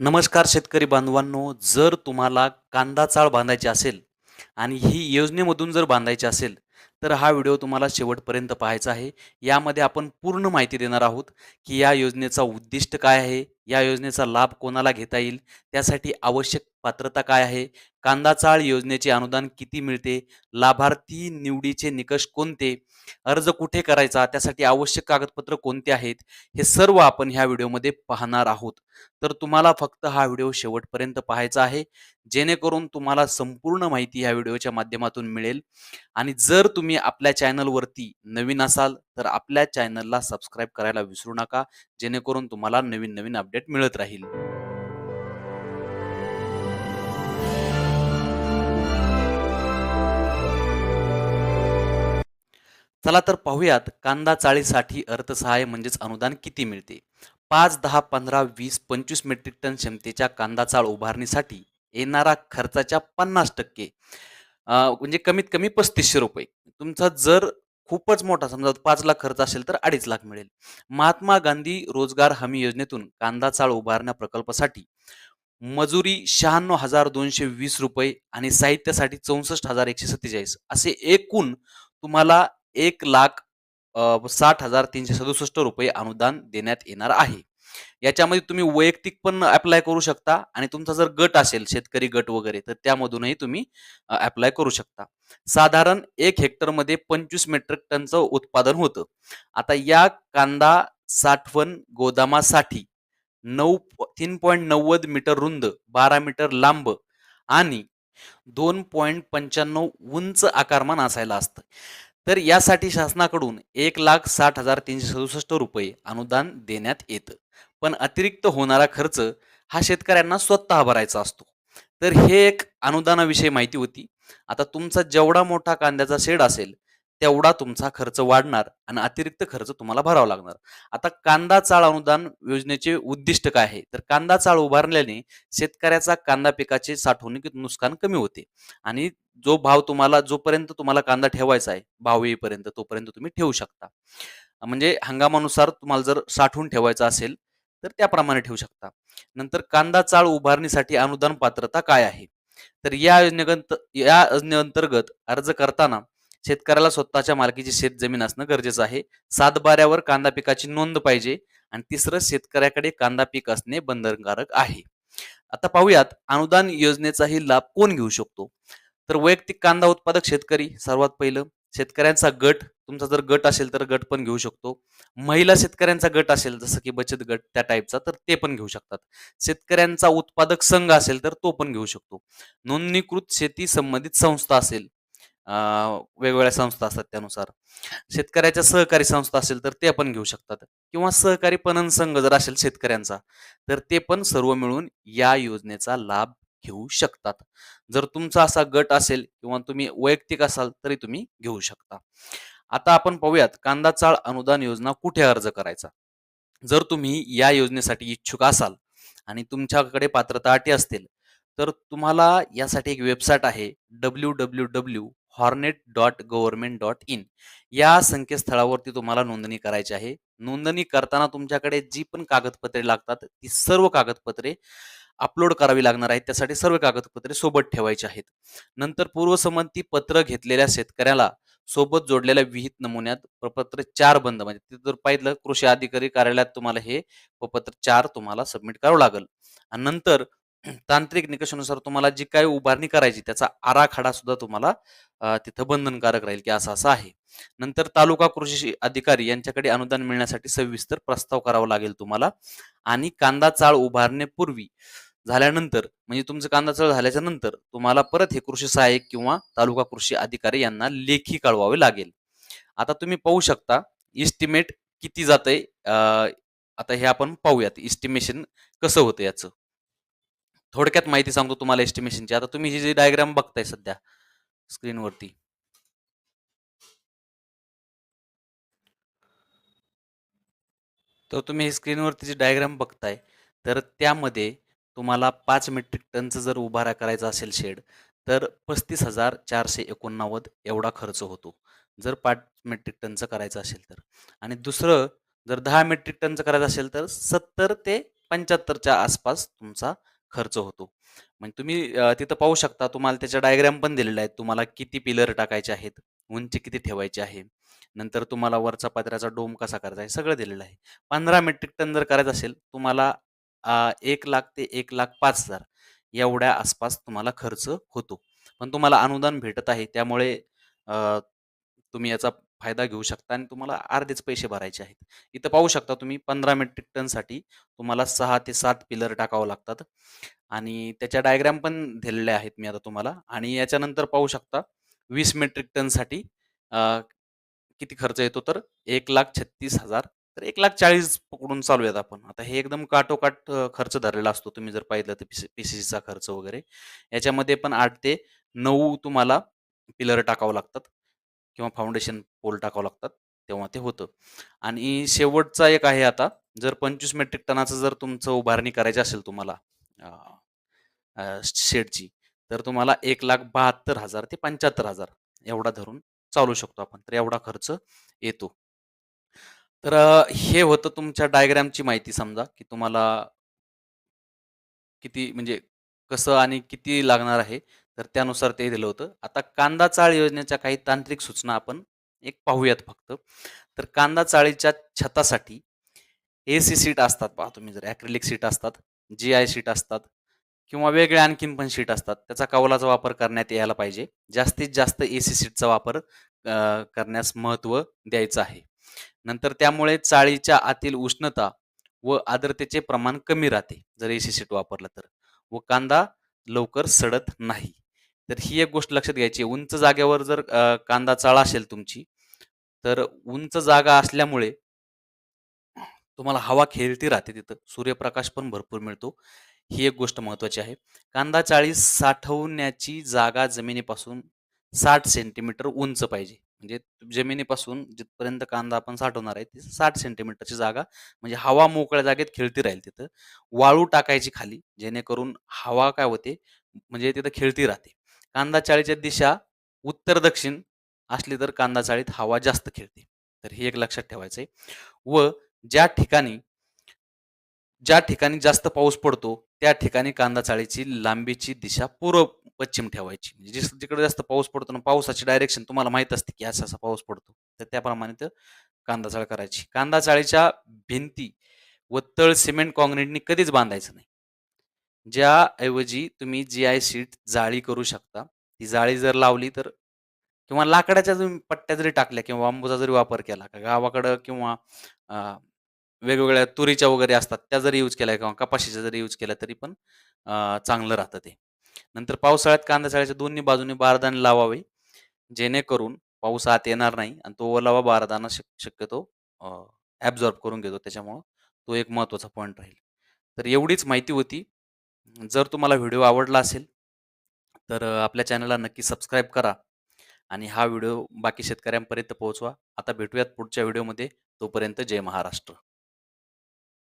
नमस्कार शेतकरी बांधवांनो, जर तुम्हाला कांदा चाळ बांधायची असेल आणि ही योजनेमधून जर बांधायची असेल, तर हा व्हिडिओ तुम्हाला शेवटपर्यंत पाहायचा आहे. यामध्ये आपण पूर्ण माहिती देणार आहोत, की या योजनेचा उद्दिष्ट काय आहे? या योजनेचा लाभ कोणाला घेता येईल? त्यासाठी आवश्यक पात्रता काय आहे? कांदा चाळ योजनेचे अनुदान किती मिळते? लाभार्थी निवडीचे निकष कोणते? अर्ज कुठे करायचा? त्यासाठी आवश्यक कागदपत्र कोणते आहेत? हे सर्व आपण ह्या व्हिडिओमध्ये पाहणार आहोत. तर तुम्हाला फक्त हा व्हिडिओ शेवटपर्यंत पाहायचा आहे, जेणेकरून तुम्हाला संपूर्ण माहिती ह्या व्हिडिओच्या माध्यमातून मिळेल आणि जर तुम्ही आपल्या चॅनलवरती नवीन असाल, तर आपल्या चॅनलला सबस्क्राईब करायला विसरू नका, जेणेकरून तुम्हाला नवीन-नवीन अपडेट मिळत राहील. चला तर पाहूयात कांदा चाळीसाठी अर्थसहाय्य म्हणजेच अनुदान किती मिळते. 5, 10, 15, 20, 25 मेट्रिक टन क्षमतेच्या कांदा चाळ उभारणीसाठी येणारा खर्चाच्या पन्नास टक्के म्हणजे कमीत कमी ₹3500 तुमचा जर खूपच मोठा समजा पाच लाख खर्च असेल तर 2.5 लाख मिळेल. महात्मा गांधी रोजगार हमी योजनेतून कांदा चाळ उभारण्या प्रकल्पासाठी मजुरी ₹96,220 आणि साहित्यासाठी ₹64,147 असे एकूण तुम्हाला एक लाख साठ हजार तीनशे सदुसष्ट रुपये अनुदान देण्यात येणार आहे. याच्यामध्ये तुम्ही वैयक्तिक पण अप्लाय करू शकता आणि तुमचा जर गट असेल, शेतकरी गट वगैरे, तर त्यामधूनही तुम्ही अप्लाय करू शकता. साधारण एक हेक्टरमध्ये 25 मेट्रिक टनचं उत्पादन होतं. आता या कांदा साठवण गोदामासाठी 9 3.90 मीटर रुंद, 12 मीटर लांब आणि 2.95 उंच आकारमान असायला असतं. तर यासाठी शासनाकडून ₹1,60,367 अनुदान देण्यात येतं. पण अतिरिक्त होणारा खर्च हा शेतकऱ्यांना स्वतः भरायचा असतो. तर हे एक अनुदानाविषयी माहिती होती. आता तुमचा जेवढा मोठा कांद्याचा शेड असेल, तेवढा तुमचा खर्च वाढणार आणि अतिरिक्त खर्च तुम्हाला भरावा लागणार. आता कांदा चाळ अनुदान योजनेचे उद्दिष्ट काय आहे? तर कांदा चाळ उभारल्याने शेतकऱ्याचा कांदा पिकाचे साठवणुकीत नुकसान कमी होते आणि जो भाव तुम्हाला जोपर्यंत तुम्हाला कांदा ठेवायचा आहे, भाव येईपर्यंत तोपर्यंत तुम्ही ठेवू शकता. म्हणजे हंगामानुसार तुम्हाला जर साठवून ठेवायचा असेल, तर त्याप्रमाणे ठेवू शकता. नंतर कांदा चाळ उभारणीसाठी अनुदान पात्रता काय आहे? तर या योजनेगंत या योजनेअंतर्गत अर्ज करताना शेतकऱ्याला स्वतःच्या मालकीची शेत जमीन असणं गरजेचं आहे. सातबाऱ्यावर कांदा पिकाची नोंद पाहिजे आणि तिसरं शेतकऱ्याकडे कांदा पीक असणे बंधनकारक आहे. आता पाहूयात अनुदान योजनेचाही लाभ कोण घेऊ शकतो? तर वैयक्तिक कांदा उत्पादक शेतकरी सर्वात पहिलं. शेतकऱ्यांचा गट, तुमचा जर गट असेल तर गट पण घेऊ शकतो. महिला शेतकऱ्यांचा गट असेल जसं की बचत गट त्या टाईपचा तर ते पण घेऊ शकतात. शेतकऱ्यांचा उत्पादक संघ असेल तर तो पण घेऊ शकतो. नोंदणीकृत शेती संबंधित संस्था असेल, वेगवेगळ्या संस्था असतात त्यानुसार. शेतकऱ्याच्या सहकारी संस्था असेल तर ते पण घेऊ शकतात किंवा सहकारी पणन संघ जर असेल शेतकऱ्यांचा, तर ते पण सर्व मिळून या योजनेचा लाभ घेऊ शकतात. जर तुमचा असा गट असेल किंवा तुम्ही वैयक्तिक असाल तरी तुम्ही घेऊ शकता. आता आपण पाहूयात कांदा चाळ अनुदान योजना कुठे अर्ज करायचा? जर तुम्ही या योजनेसाठी इच्छुक असाल आणि तुमच्याकडे पात्रता अटी असतील, तर तुम्हाला यासाठी एक वेबसाईट आहे W W W hornet dot government dot in या संकेतस्थळावरती तुम्हाला नोंदणी करायची आहे. नोंदणी करताना तुमच्याकडे जी पण कागदपत्रे लागतात, ती सर्व कागदपत्रे अपलोड करावी लागणार आहेत. त्यासाठी सर्व कागदपत्रे सोबत ठेवायची आहेत. नंतर पूर्वसंमती पत्र घेतलेल्या शेतकऱ्याला सोबत जोडलेल्या विहित नमुन्यात प्रपत्र चार बंद म्हणजे तिथं जर पाहिलं कृषी अधिकारी कार्यालयात तुम्हाला हे प्रपत्र चार तुम्हाला सबमिट करावं लागेल आणि नंतर तांत्रिक निकषानुसार तुम्हाला जी काही उभारणी करायची त्याचा आराखडा सुद्धा तुम्हाला तिथं बंधनकारक राहील की असं-असं आहे. नंतर तालुका कृषी अधिकारी यांच्याकडे अनुदान मिळण्यासाठी सविस्तर प्रस्ताव करावा लागेल तुम्हाला आणि कांदा चाळ उभारण्यापूर्वी झाल्यानंतर म्हणजे तुमचं कांदा चळ झाल्याच्यानंतर तुम्हाला परत हे कृषी सहाय्यक किंवा तालुका कृषी अधिकारी यांना लेखी कळवावे लागेल. आता तुम्ही पाहू शकता एस्टिमेट किती जात आहे आता हे आपण पाहूयात एस्टिमेशन कसं होतं याचं. थोडक्यात माहिती सांगतो तुम्हाला एस्टिमेशनची. आता तुम्ही ही जी डायग्राम बघताय सध्या स्क्रीनवरती. तर तुम्ही स्क्रीनवरती जी डायग्राम बघताय, तर त्यामध्ये तुम्हाला पाच मेट्रिक टनचं जर उभारा करायचा असेल शेड, तर 35,489 एवढा खर्च होतो. जर पाच मेट्रिक टनचं करायचं असेल तर. आणि दुसरं जर दहा मेट्रिक टनचं करायचं असेल तर 70 ते 75च्या आसपास तुमचा खर्च होतो. म्हणजे तुम्ही तिथं पाहू शकता तुम्हाला त्याच्या डायग्राम पण दिलेल्या आहेत. तुम्हाला किती पिलर टाकायचे आहेत, उंची किती ठेवायची आहे. नंतर तुम्हाला वरचा पत्र्याचा डोम कसा करायचा आहे, सगळं दिलेलं आहे. 15 मेट्रिक टन जर करायचं असेल तुम्हाला अ, 1,00,000 ते 1,05,000 एवढ्या आसपास तुम्हाला खर्च होतो. पण तुम्हाला अनुदान भेटत आहे त्यामुळे अ, तुम्ही याचा फायदा घेऊ शकता आणि तुम्हाला अर्धेच पैसे भरायचे आहेत. इथं पाहू शकता तुम्ही 15 मेट्रिक टनसाठी तुम्हाला 6 ते 7 पिलर टाकावं लागतात आणि त्याच्या डायग्राम पण दिलेल्या आहेत मी आता तुम्हाला आणि याच्यानंतर पाहू शकता 20 मेट्रिक टनसाठी अ, किती खर्च येतो तर 1,36,000 तर एक लाख चाळीस पकडून चालूयात आपण. आता हे एकदम काटोकाट खर्च धरलेला असतो. तुम्ही जर पाहिलं तर पी पी-सी-सीचा खर्च वगैरे. याच्यामध्ये पण आठ ते नऊ तुम्हाला पिलर टाकावं लागतात किंवा फाउंडेशन पोल टाकावं लागतात, तेव्हा ते होतं. आणि शेवटचा एक आहे आता जर 25 मेट्रिक टनाचं जर तुमचं उभारणी करायची असेल तुम्हाला शेडची तर तुम्हाला 1,72,000 ते 75,000 एवढा धरून चालू शकतो आपण. तर एवढा खर्च येतो. तर अ, हे होतं तुमच्या डायग्रामची माहिती समजा, की तुम्हाला किती म्हणजे कसं आणि किती लागणार आहे, तर त्यानुसार ते दिलं होतं. आता कांदा चाळ योजनेच्या काही तांत्रिक सूचना आपण एक पाहूयात फक्त. तर कांदा चाळीच्या छतासाठी एसी सीट असतात पहा तुम्ही जर ॲक्रिलिक सीट असतात, जी-आय सीट असतात किंवा वेगळे आणखीन पण सीट असतात. त्याचा कौलाचा वापर करण्यात यायला पाहिजे. जास्तीत जास्त एसी सीटचा वापर अ, करण्यास महत्त्व द्यायचं आहे. नंतर त्यामुळे चाळीच्या आतील उष्णता व आर्द्रतेचे प्रमाण कमी राहते, जर एसी सीट वापरलं तर व कांदा लवकर सडत नाही. तर ही एक गोष्ट लक्षात घ्यायची आहे. उंच जागेवर जर कांदा चाळा असेल तुमची, तर उंच जागा असल्यामुळे तुम्हाला हवा खेळती राहते तिथं. सूर्यप्रकाश पण भरपूर मिळतो. ही एक गोष्ट महत्त्वाची आहे. कांदा चाळी साठवण्याची जागा जमिनीपासून साठ सेंटीमीटर उंच पाहिजे. म्हणजे जमिनीपासून जिथपर्यंत कांदा आपण साठवणार आहे, ती साठ सेंटीमीटरची जागा म्हणजे हवा मोकळ्या जागेत खेळती राहील तिथं. वाळू टाकायची खाली, जेणेकरून हवा काय होते, म्हणजे तिथं खेळती राहते. कांदा चाळीच्या दिशा उत्तर-दक्षिण असली तर कांदा चाळीत हवा जास्त खेळते. तर हे एक लक्षात ठेवायचं आहे व ज्या ठिकाणी ज्या ठिकाणी जास्त पाऊस पडतो, त्या ठिकाणी कांदा चाळीची लांबीची दिशा पूर्व-पश्चिम ठेवायची. म्हणजे जिस जिकडे जास्त पाऊस पडतो ना, पावसाची डायरेक्शन तुम्हाला माहीत असते, की असा-असा पाऊस पडतो. तर त्याप्रमाणे तर कांदा चाळ करायची. कांदा चाळीच्या भिंती व तळ सिमेंट काँक्रीटनी कधीच बांधायचं नाही. ज्याऐवजी तुम्ही जी-आय सीट जाळी करू शकता. ती जाळी जर लावली तर किंवा लाकडाच्या तुम्ही पट्ट्या जरी टाकल्या किंवा बांबूचा जरी वापर केला, का गावाकडं किंवा वेगवेगळ्या तुरीच्या वगैरे असतात, त्या जरी यूज केल्या किंवा कपाशीच्या जरी यूज केल्या तरी पण चांगलं राहतं ते. नंतर पावसाळ्यात कांदा चाळीच्या दोन्ही बाजूंनी बारदाने लावावे, जेणेकरून पाऊस आत येणार नाही आणि तो ओलावा बारदाना शक शक्यतो ॲब्झॉर्ब करून घेतो. त्याच्यामुळं तो एक महत्त्वाचा पॉईंट राहील. तर एवढीच माहिती होती. जर तुम्हाला व्हिडिओ आवडला असेल, तर आपल्या चॅनलला नक्की सबस्क्राईब करा आणि हा व्हिडिओ बाकी शेतकऱ्यांपर्यंत पोहोचवा. आता भेटूयात पुढच्या व्हिडिओमध्ये. तोपर्यंत जय महाराष्ट्र.